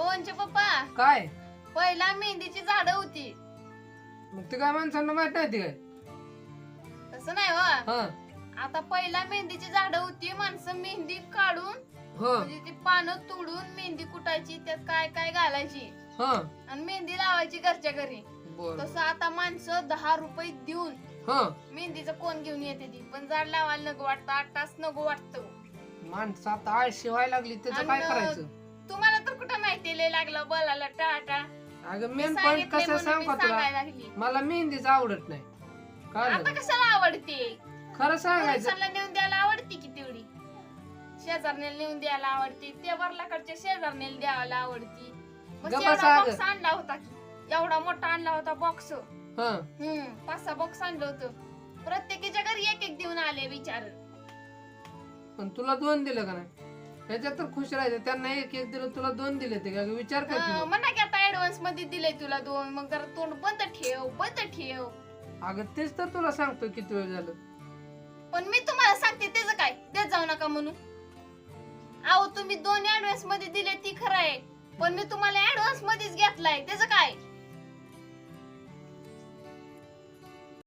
पवनचे पप्पा काय? पहिला मेहंदीची झाडं होती. मग ते काय माणसांना माहीत नाही ते काय? तसं नाही हो. हा. आता पहिला मेहंदीची झाडं होती माणसं मेहंदी काढून हो. म्हणजे ती पानं तोडून मेहंदी कुटायची त्यात काय काय घालायची. हा. आणि मेहंदी लावायची घरच्या घरी. बर. तसं आता माणसं दहा रुपये देऊन हा. मेहंदीचं कोण घेऊन येते ती? पण झाड लावायला नको वाटतं आठ तास नको वाटतं. माणसं आता आळशी व्हायला लागली त्याचं काय आणि- करायचं? कुठं माहिती लय लागलं बोलायला टाटा अगं मेन पॉइंट कसं सांग का तुला? लागली. मला मेहंदीच आवडत नाही. काय आता कशाला आवडते? खरं सांगायचं पोलिसांना नेऊन द्यायला आवडते की तेवढी? शेजारनेला नेऊन द्यायला आवडते ते वरलाकडच्या शेजारनेला द्यायला आवडती. मग गप्पा एवढा सागर. बॉक्स आणला होता की एवढा मोठा आणला होता बॉक्स हा. हम्म पाच सहा बॉक्स आणलं होतं. प्रत्येकीच्या घरी एक एक देऊन आले विचार पण तुला दोन दिलं का नाही? ह्याच्यात तर खुश राहायचं. त्यांना एक एक दिलं तुला दोन दिले ते का? विचार कर की मग. म्हणा की आता ऍडव्हान्समध्ये दिले तुला दोन मग जरा तोंड बंद ठेव बंद ठेव. अगं तेच तर तुला सांगतो किती वेळ झालं. पण मी तुम्हाला सांगते त्याचं काय? देत जाऊ नका म्हणून. अहो तुम्ही दोन ऍडव्हान्समध्ये दिले ती खरं आहे. पण मी तुम्हाला ऍडव्हान्स मध्येच घेतलाय. त्याचं काय?